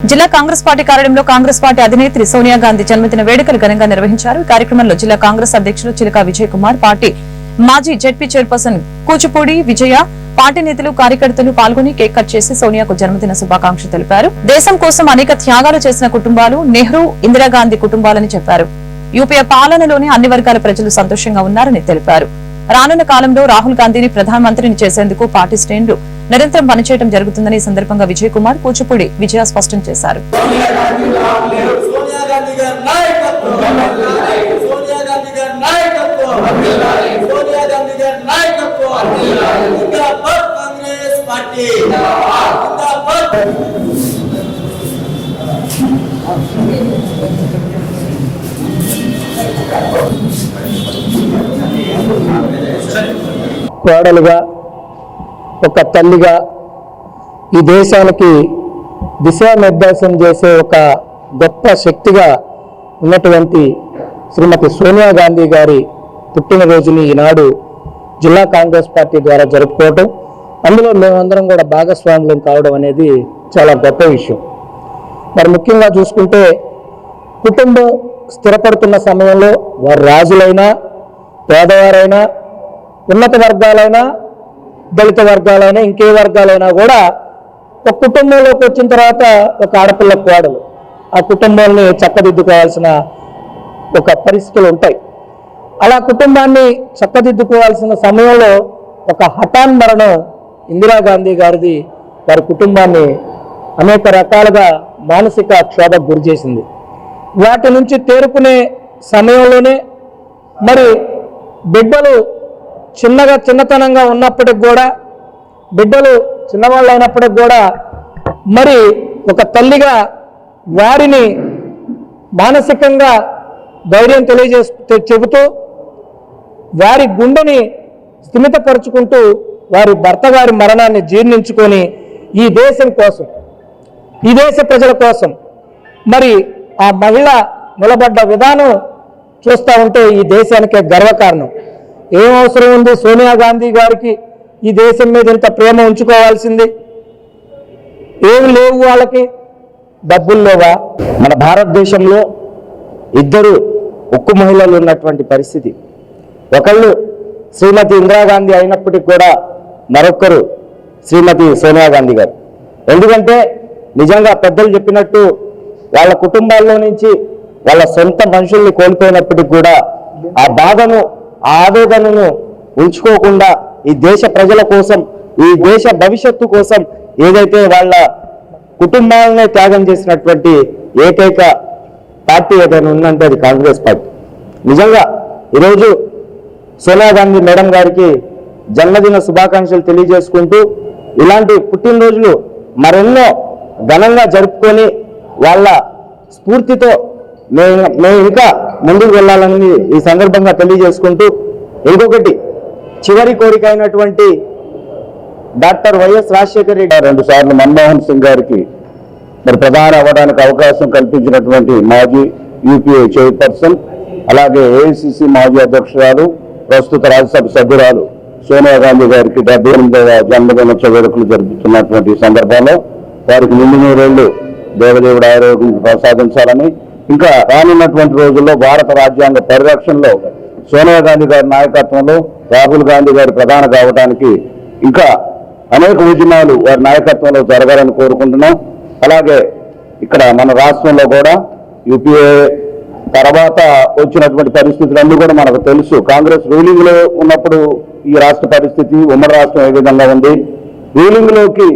జిల్లా Congress party కార్యాలయంలో Congress party అధినేత్రి సోనియా గాంధీ జన్మదిన వేడుకలు ఘనంగా నిర్వహించారు. ఈ కార్యక్రమంలో జిల్లా కాంగ్రెస్ అధ్యక్షులు చిలక విజయ్ కుమార్ పార్టీ మాజీ ZP chairperson Kuchipudi Vijaya party నేతలు కార్యకర్తలు పాల్గొని కేక్ కట్ చేసి సోనియాకు జన్మదిన శుభాకాంక్షలు తెలిపారు. దేశం కోసం అనేక త్యాగాలు చేసిన కుటుంబాలు నెహ్రూ ఇందిరాగాంధీ కుటుంబాలని చెప్పారు. యూపీఏ పాలనలోని అన్ని వర్గాల ప్రజలు సంతోషంగా ఉన్నారని తెలిపారు. రానున్న కాలంలో రాహుల్ గాంధీని ప్రధానమంత్రిని చేసేందుకు పార్టీ శ్రేణులు నిరంతరం పనిచేయడం జరుగుతుందని ఈ సందర్భంగా విజయ్ కుమార్ కూచిపూడి విజయ స్పష్టం చేశారు. కోడలుగా ఒక తల్లిగా ఈ దేశానికి దిశానిర్దేశం చేసే ఒక గొప్ప శక్తిగా ఉన్నటువంటి శ్రీమతి సోనియా గాంధీ గారి పుట్టినరోజుని ఈనాడు జిల్లా కాంగ్రెస్ పార్టీ ద్వారా జరుపుకోవటం. అందులో మేమందరం కూడా భాగస్వాములం కావడం అనేది చాలా గొప్ప విషయం. మరి ముఖ్యంగా చూసుకుంటే కుటుంబం స్థిరపడుతున్న సమయంలో వారు రాజులైనా పేదవారైనా ఉన్నత వర్గాలైనా దళిత వర్గాలైనా ఇంకే వర్గాలైనా కూడా ఒక కుటుంబంలోకి వచ్చిన తర్వాత ఒక ఆడపిల్ల కోడలు ఆ కుటుంబాన్ని చక్కదిద్దుకోవాల్సిన ఒక పరిస్థితులు ఉంటాయి. అలా కుటుంబాన్ని చక్కదిద్దుకోవాల్సిన సమయంలో ఒక హఠాన్ మరణం ఇందిరాగాంధీ గారిది వారి కుటుంబాన్ని అనేక రకాలుగా మానసిక క్షోభకు గురి చేసింది. వాటి నుంచి తేరుకునే సమయంలోనే మరి బిడ్డలు చిన్నగా చిన్నతనంగా ఉన్నప్పటికి కూడా బిడ్డలు చిన్నవాళ్ళు అయినప్పటికి కూడా మరి ఒక తల్లిగా వారిని మానసికంగా ధైర్యం తెలియజేస్తూ చెబుతూ వారి గుండెని స్థిమితపరుచుకుంటూ వారి భర్త గారి మరణాన్ని జీర్ణించుకొని ఈ దేశం కోసం ఈ దేశ ప్రజల కోసం మరి ఆ మహిళ నిలబడ్డ విధానం చూస్తూ ఉంటే ఈ దేశానికే గర్వకారణం. ఏం అవసరం ఉంది? సోనియా గాంధీ గారికి ఈ దేశం మీద ఇంత ప్రేమ ఉంచుకోవాల్సింది? ఏం లేవు వాళ్ళకి? డబ్బుల్లోవా మన భారతదేశంలో ఇద్దరు ఉక్కు మహిళలు ఉన్నటువంటి పరిస్థితి. ఒకళ్ళు శ్రీమతి ఇందిరాగాంధీ అయినప్పటికీ కూడా మరొకరు శ్రీమతి సోనియా గాంధీ గారు. ఎందుకంటే నిజంగా పెద్దలు చెప్పినట్టు వాళ్ళ కుటుంబాల్లో నుంచి వాళ్ళ సొంత మనుషుల్ని కోల్పోయినప్పటికీ కూడా ఆ బాధను ఆ ఆవేదనను ఉంచుకోకుండా ఈ దేశ ప్రజల కోసం ఈ దేశ భవిష్యత్తు కోసం ఏదైతే వాళ్ళ కుటుంబాలనే త్యాగం చేసినటువంటి ఏకైక పార్టీ ఏదైనా ఉందంటే అది కాంగ్రెస్ పార్టీ. నిజంగా ఈరోజు సోనియా గాంధీ మేడం గారికి జన్మదిన శుభాకాంక్షలు తెలియజేసుకుంటూ ఇలాంటి పుట్టినరోజులు మరెన్నో ఘనంగా జరుపుకొని వాళ్ళ స్ఫూర్తితో మేము మేము ఇంకా ముందుకు వెళ్ళాలని ఈ సందర్భంగా తెలియజేసుకుంటూ ఇంకొకటి చివరి కోరిక అయినటువంటి డాక్టర్ వైఎస్ రాజశేఖర రెడ్డి రెండు సార్లు మన్మోహన్ సింగ్ గారికి మరి ప్రధాని అవ్వడానికి అవకాశం కల్పించినటువంటి మాజీ యూపీఏ చైర్పర్సన్ అలాగే ఏఐసిసి మాజీ అధ్యక్షురాలు ప్రస్తుత రాజ్యసభ సభ్యురాలు సోనియా గాంధీ గారికి డెబ్బై ఎనిమిదవ జన్మదినోత్సవ వేడుకలు జరుపుతున్నటువంటి సందర్భంలో వారికి నిండు నూరేళ్ళు దేవదేవుడు ఆరోగ్యం ప్రసాదించాలని ఇంకా రానున్నటువంటి రోజుల్లో భారత రాజ్యాంగ పరిరక్షణలో సోనియా గాంధీ గారి నాయకత్వంలో రాహుల్ గాంధీ గారి ప్రధాన కావడానికి ఇంకా అనేక ఉద్యమాలు వారి నాయకత్వంలో జరగాలని కోరుకుంటున్నాం. అలాగే ఇక్కడ మన రాష్ట్రంలో కూడా యూపీఏ తర్వాత వచ్చినటువంటి పరిస్థితులన్నీ కూడా మనకు తెలుసు. కాంగ్రెస్ రూలింగ్లో ఉన్నప్పుడు ఈ రాష్ట్ర పరిస్థితి ఉమ్మడి రాష్ట్రం ఏ విధంగా ఉంది? రూలింగ్లోకి